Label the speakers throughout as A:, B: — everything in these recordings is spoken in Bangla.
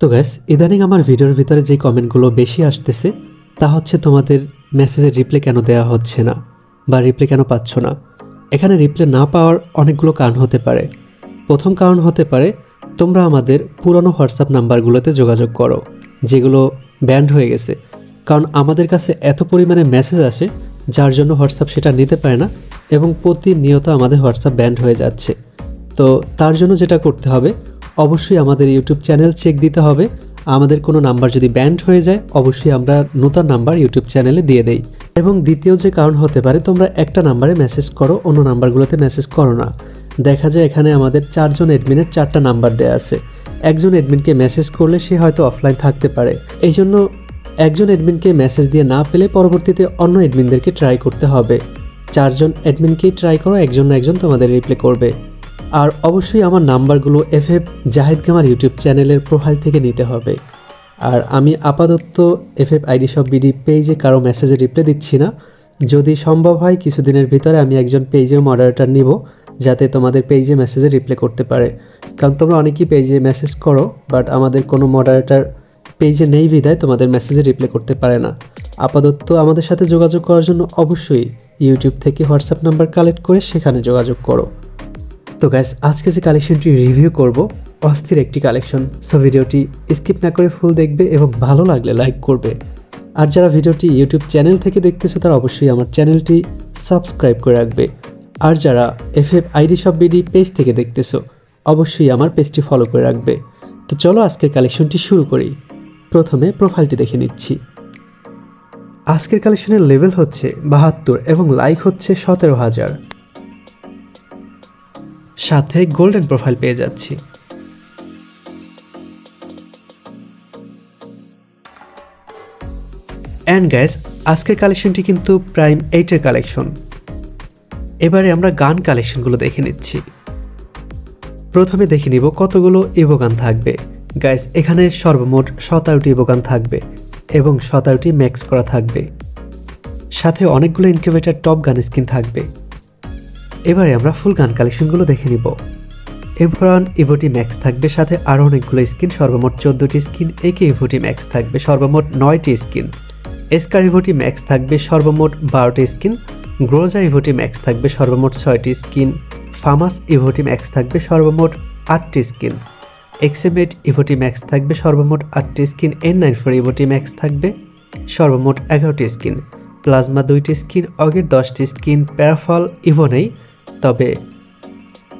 A: তো গ্যাস ইদানিং আমার ভিডিওর ভিতরে যে কমেন্টগুলো বেশি আসতেছে, তা হচ্ছে তোমাদের মেসেজের রিপ্লাই কেন দেওয়া হচ্ছে না বা রিপ্লাই কেন পাচ্ছ না? এখানে রিপ্লাই না পাওয়ার অনেকগুলো কারণ হতে পারে। প্রথম কারণ হতে পারে, তোমরা আমাদের পুরনো হোয়াটসঅ্যাপ নাম্বারগুলোতে যোগাযোগ করো, যেগুলো ব্যান্ড হয়ে গেছে। কারণ আমাদের কাছে এত পরিমাণে মেসেজ আসে, যার জন্য হোয়াটসঅ্যাপ সেটা নিতে পারে না এবং প্রতিনিয়ত আমাদের হোয়াটসঅ্যাপ ব্যান্ড হয়ে যাচ্ছে। তো তার জন্য যেটা করতে হবে অবশ্যই আমাদের ইউটিউব চ্যানেল চেক দিতে হবে। আমাদের কোনো নাম্বার যদি ব্যান্ড হয়ে যায়, অবশ্যই আমরা নতুন নাম্বার ইউটিউব চ্যানেলে দিয়ে দেই। এবং দ্বিতীয় যে কারণ হতে পারে, তোমরা একটা নাম্বারে মেসেজ করো, অন্য নাম্বারগুলোতে মেসেজ করো না। দেখা যায় এখানে আমাদের চারজন এডমিনের চারটা নাম্বার দেওয়া আছে। একজন এডমিনকে মেসেজ করলে সে হয়তো অফলাইন থাকতে পারে। এই জন্য একজন এডমিনকে মেসেজ দিয়ে না পেলে পরবর্তীতে অন্য এডমিনদেরকে ট্রাই করতে হবে। চারজন অ্যাডমিনকেই ট্রাই করো, একজন না একজন তোমাদের রিপ্লে করবে। আর অবশ্যই আমার নাম্বারগুলো এফ এফ জাহেদ কামার ইউটিউব চ্যানেলের প্রোফাইল থেকে নিতে হবে। আর আমি আপাতত এফ এফ আইডি সব বিডি পেজে কারও মেসেজে রিপ্লাই দিচ্ছি না। যদি সম্ভব হয়, কিছুদিনের ভিতরে আমি একজন পেজে মডারেটার নিব, যাতে তোমাদের পেজে মেসেজে রিপ্লাই করতে পারে। কারণ তোমরা অনেকেই পেজে মেসেজ করো বাট আমাদের কোনো মডারেটার পেজে নেই বিদায় তোমাদের মেসেজে রিপ্লাই করতে পারে না। আপাতত আমাদের সাথে যোগাযোগ করার জন্য অবশ্যই ইউটিউব থেকে হোয়াটসঅ্যাপ নাম্বার কালেক্ট করে সেখানে যোগাযোগ করো। তো গ্যাস আজকে যে কালেকশনটি রিভিউ করব, অস্থির একটি কালেকশন সো ভিডিওটি স্কিপ না করে ফুল দেখবে এবং ভালো লাগলে লাইক করবে। আর যারা ভিডিওটি ইউটিউব চ্যানেল থেকে দেখতেছো, তারা অবশ্যই আমার চ্যানেলটি সাবস্ক্রাইব করে রাখবে। আর যারা এফ এফ আইডি সব বিডি পেজ থেকে দেখতেছো, অবশ্যই আমার পেজটি ফলো করে রাখবে। তো চলো আজকের কালেকশনটি শুরু করি। প্রথমে প্রোফাইলটি দেখে নিচ্ছি। আজকের কালেকশনের লেভেল হচ্ছে বাহাত্তর এবং লাইক হচ্ছে সতেরো হাজার। সাথে গোল্ডেন প্রোফাইল পেয়ে যাচ্ছি। অ্যান্ড গ্যাস আজকের কালেকশনটি কিন্তু প্রাইম এইটের কালেকশন এবারে আমরা গান কালেকশনগুলো দেখে নিচ্ছি। প্রথমে দেখে নিব কতগুলো ইভো গান থাকবে। গাইস এখানে সর্বমোট সতেরোটি ইভো গান থাকবে এবং সতেরোটি ম্যাক্স করা থাকবে। সাথে অনেকগুলো ইনকিউবেটার টপ গান স্কিন থাকবে। এবারে আমরা ফুল গান কালেকশনগুলো দেখে নিব। এমফরান ইভোটি ম্যাক্স থাকবে সাথে আরও অনেকগুলো স্কিন সর্বমোট চোদ্দোটি স্কিন একে ইভোটি ম্যাক্স থাকবে, সর্বমোট নয়টি স্কিন এসকার ইভোটি ম্যাক্স থাকবে, সর্বমোট বারোটি স্কিন গ্রোজা ইভোটি ম্যাক্স থাকবে, সর্বমোট ছয়টি স্কিন ফামাস ইভোটি ম্যাক্স থাকবে, সর্বমোট আটটি স্কিন এক্সেমেট ইভোটি ম্যাক্স থাকবে, সর্বমোট আটটি স্কিন এন নাইন ফোর ইভোটি ম্যাক্স থাকবে, সর্বমোট এগারোটি স্কিন প্লাজমা দুইটি স্কিন অগের দশটি স্কিন প্যারাফল ইভো নেই তবে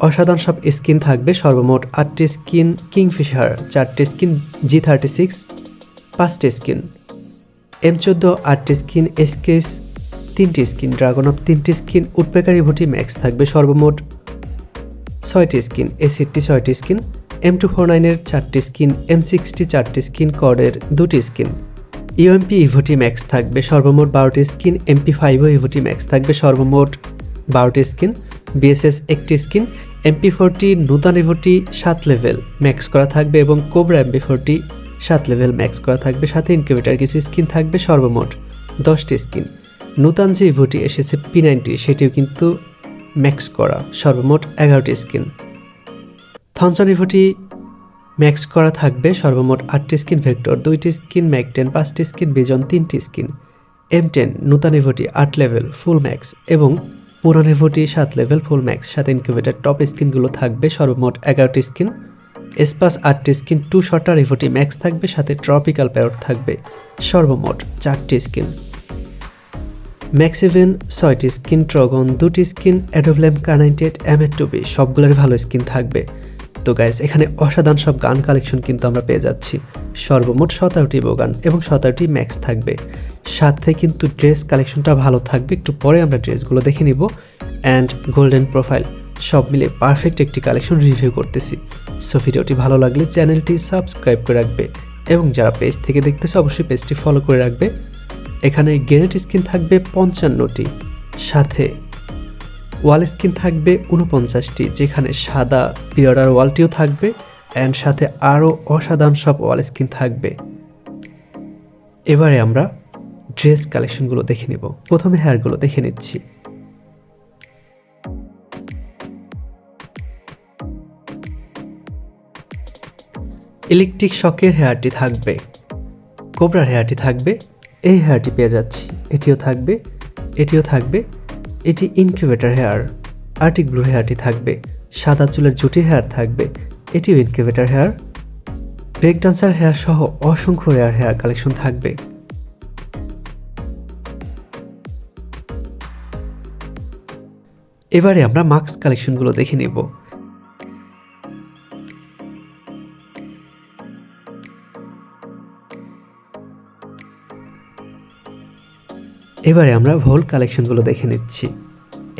A: অসাধারণ সব স্কিন থাকবে সর্বমোট আটটি স্কিন কিংফিশার, চারটি স্কিন জি থার্টি সিক্স, পাঁচটি স্কিন। এম চোদ্দ আটটি স্কিন এসকেস, তিনটি স্কিন ড্রাগন অফ, তিনটি স্কিন উডপেকার ইভোটি ম্যাক্স থাকবে সর্বমোট ছয়টি স্কিন এ এসিডটি ছয়টি স্কিন, এম টু ফোর নাইনের চারটি স্কিন, এম সিক্সটি চারটি স্কিন কর্ডের দুটি স্কিন। ইউএমপি ইভোটি ম্যাক্স থাকবে সর্বমোট বারোটি স্কিন এমপি ফাইভও ইভোটি ম্যাক্স থাকবে সর্বমোট বারোটি স্কিন। বিএসএস একটি স্কিন, এমপি ফোরটি নূতন ইভোটি সাত লেভেল ম্যাক্স করা থাকবে এবং কোবরা এমপি ফোরটি সাত লেভেল ম্যাক্স করা থাকবে। সাথে ইনকিউবেটার কিছু স্কিন থাকবে সর্বমোট দশটি স্কিন। নূতন যে ইভোটি এসেছে পি নাইনটি সেটিও কিন্তু ম্যাক্স করা সর্বমোট এগারোটি স্কিন। থনসন ইভোটি ম্যাক্স করা থাকবে সর্বমোট আটটি স্কিন ভেক্টর দুইটি স্কিন ম্যাক টেন, পাঁচটি স্কিন বিজন, তিনটি স্কিন। এম টেন নূতন ইভোটি আট লেভেল ফুল ম্যাক্স এবং পুরান ইভোটি সাত লেভেল ফুল ম্যাক্স সাথে ইনকিউবেটার টপ স্কিনগুলো থাকবে, সর্বমোট এগারোটি স্কিন এসপাস আটটি স্কিন টু শটার রেভোটি ম্যাক্স থাকবে, সাথে ট্রপিক্যাল প্যারট থাকবে, সর্বমোট চারটি স্কিন ম্যাক্সিভেন ছয়টি স্কিন ট্রগন দুটি স্কিন অ্যাডোভ্লেম এম এর টুপি সবগুলোর ভালো স্কিন থাকবে। তো গাইস এখানে অসাধারণ সব গান কালেকশন কিন্তু আমরা পেয়ে যাচ্ছি। সর্বমোট সতেরোটি গান এবং সতেরোটি ম্যাক্স থাকবে। সাথে কিন্তু ড্রেস কালেকশনটা ভালো থাকবে, একটু পরে আমরা ড্রেসগুলো দেখে নিব। অ্যান্ড গোল্ডেন প্রোফাইল সব মিলে পারফেক্ট একটি কালেকশন রিভিউ করতেছি। সো ভিডিওটি ভালো লাগলে চ্যানেলটি সাবস্ক্রাইব করে রাখবে এবং যারা পেজ থেকে দেখতেছে অবশ্যই পেজটি ফলো করে রাখবে। এখানে গ্রেনেড স্কিন থাকবে পঞ্চান্নটি। সাথে ওয়াল স্ক্রিন থাকবে উনপঞ্চাশটি যেখানে সাদা পিরিয়ডার ওয়ালটিও থাকবে অ্যান্ড সাথে আরও অসাধারণ সব ওয়াল স্ক্রিন থাকবে। এবারে আমরা ড্রেস কালেকশনগুলো দেখে নেব। প্রথমে হেয়ারগুলো দেখে নিচ্ছি। ইলেকট্রিক শকের হেয়ারটি থাকবে। কোবরার হেয়ারটি থাকবে। এই হেয়ারটি পেয়ে যাচ্ছি। এটিও থাকবে। এটিও থাকবে। এটি ইনকিউবেটার হেয়ার আর্টিক ব্লু হেয়ারটি থাকবে, সাদা চুলের জুটি হেয়ার থাকবে, এটিও incubator hair break dancer hair সহ অসংখ্য রেয়ার হেয়ার কালেকশন থাকবে। এবারে আমরা মাস্ক কালেকশনগুলো দেখে নেব। এবারে আমরা ভোল কালেকশনগুলো দেখে নিচ্ছি।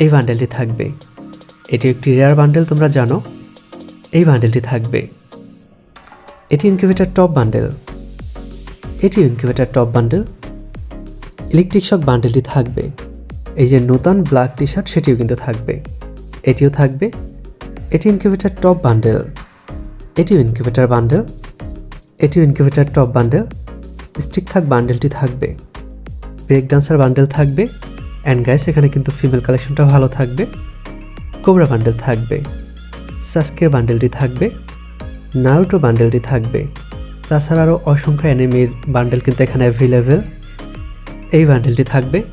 A: এই বান্ডেলটি থাকবে। এটি একটি রেয়ার বান্ডেল তোমরা জানো। এই বান্ডেলটি থাকবে। এটি ইনকিউবেটার টপ বান্ডেল এটি incubator top bundle electric shock বান্ডেলটি থাকবে। এই যে নতুন ব্ল্যাক টি শার্ট সেটিও কিন্তু থাকবে। এটিও থাকবে। এটি ইনকিউবেটার টপ বান্ডেল এটিও ইনকিউবেটার বান্ডেল এটিও ইনকিউবেটার টপ বান্ডেল স্টিক থাক বান্ডেলটি থাকবে। ব্রেক ডান্সার বান্ডেল থাকবে। অ্যান্ড গাইস এখানে কিন্তু ফিমেল কালেকশনটা ভালো থাকবে। কোবরা বান্ডেল থাকবে। সাস্কে বান্ডেলটি থাকবে। নারুটো বান্ডেলটি থাকবে। তাছাড়া আরও অসংখ্য অ্যানিমির বান্ডেল কিন্তু এখানে অ্যাভেলেবেল এই বান্ডেলটি থাকবে।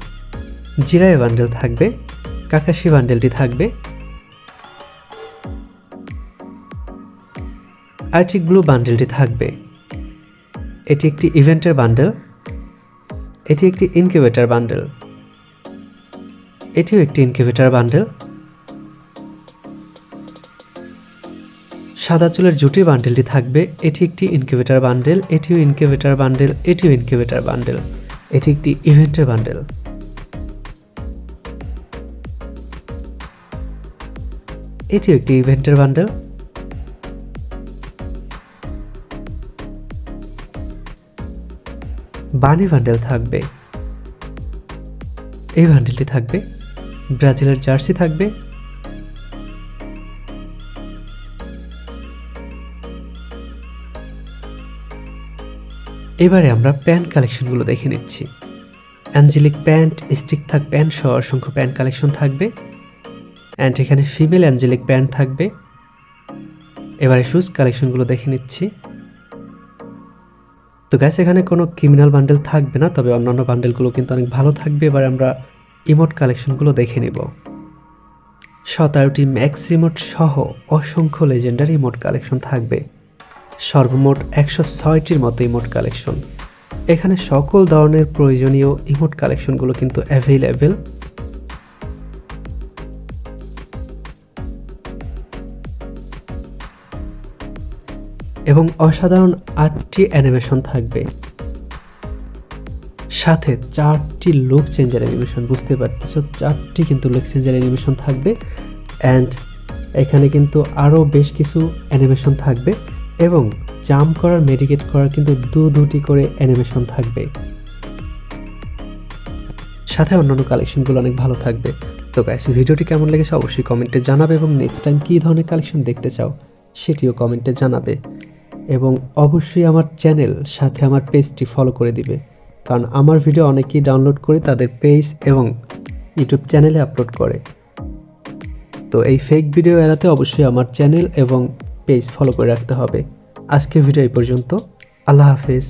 A: জিরায় বান্ডেল থাকবে। কাকাশি বান্ডেলটি থাকবে। আর্টিক ব্লু বান্ডেলটি থাকবে। এটি একটি ইভেন্টের বান্ডেল। এটি একটি ইনকিউবেটর বান্ডেল। এটিও একটি ইনকিউবেটর বান্ডেল। সাদা চুলের জুটি বান্ডেলটি থাকবে। এটি একটি ইনকিউবেটর বান্ডেল, এটিও ইনকিউবেটর বান্ডেল, এটিও ইনকিউবেটর বান্ডেল। এটি একটি ইভেন্টের বান্ডেল। এটিও একটি ইভেন্টের বান্ডেল। বানি বান্ডেল থাকবে। এই বান্ডেলটি থাকবে, ব্রাজিলের জার্সি থাকবে। এবারে আমরা প্যান্ট কালেকশনগুলো দেখে নিচ্ছি। অ্যাঞ্জেলিক প্যান্ট, স্টিক থাক প্যান্ট সহ অসংখ্য প্যান্ট কালেকশন থাকবে। অ্যান্ড এখানে ফিমেল অ্যাঞ্জেলিক প্যান্ট থাকবে। এবারে শুজ কালেকশনগুলো দেখে নিচ্ছি। তো গ্যাস এখানে কোনো ক্রিমিনাল বান্ডেল থাকবে না, তবে অন্যান্য বান্ডেলগুলো কিন্তু অনেক ভালো থাকবে। এবার আমরা ইমোট কালেকশনগুলো দেখে নিব। সতেরোটি ম্যাক্স ইমোট সহ অসংখ্য লেজেন্ডারি ইমোট কালেকশন থাকবে। সর্বমোট একশো ছয়টির মতো ইমোট কালেকশন এখানে সকল ধরনের প্রয়োজনীয় ইমোট কালেকশনগুলো কিন্তু অ্যাভেলেবেল এবং অসাধারণ আটটি অ্যানিমেশন থাকবে। সাথে চারটি লুক চেঞ্জার অ্যানিমেশন বুঝতে পারতেছো? চারটি কিন্তু লুক চেঞ্জার অ্যানিমেশন থাকবে অ্যান্ড এখানে কিন্তু আরও বেশ কিছু অ্যানিমেশন থাকবে এবং জাম্প করার মেডিকেট করার কিন্তু দু দুটি করে অ্যানিমেশন থাকবে। সাথে অন্যান্য কালেকশনগুলো অনেক ভালো থাকবে। তো গাইস ভিডিওটি কেমন লেগেছে অবশ্যই কমেন্টে জানাবে এবং নেক্সট টাইম কী ধরনের কালেকশন দেখতে চাও, সেটিও কমেন্টে জানাবে। এবং অবশ্যই আমার চ্যানেল সাথে আমার পেজটি ফলো করে দিবে। কারণ আমার ভিডিও অনেকেই ডাউনলোড করে তাদের পেজ এবং ইউটিউব চ্যানেলে আপলোড করে। তো এই ফেক ভিডিও এড়াতে অবশ্যই আমার চ্যানেল এবং পেজ ফলো করে রাখতে হবে। আজকের ভিডিও এই পর্যন্ত। আল্লাহ হাফেজ।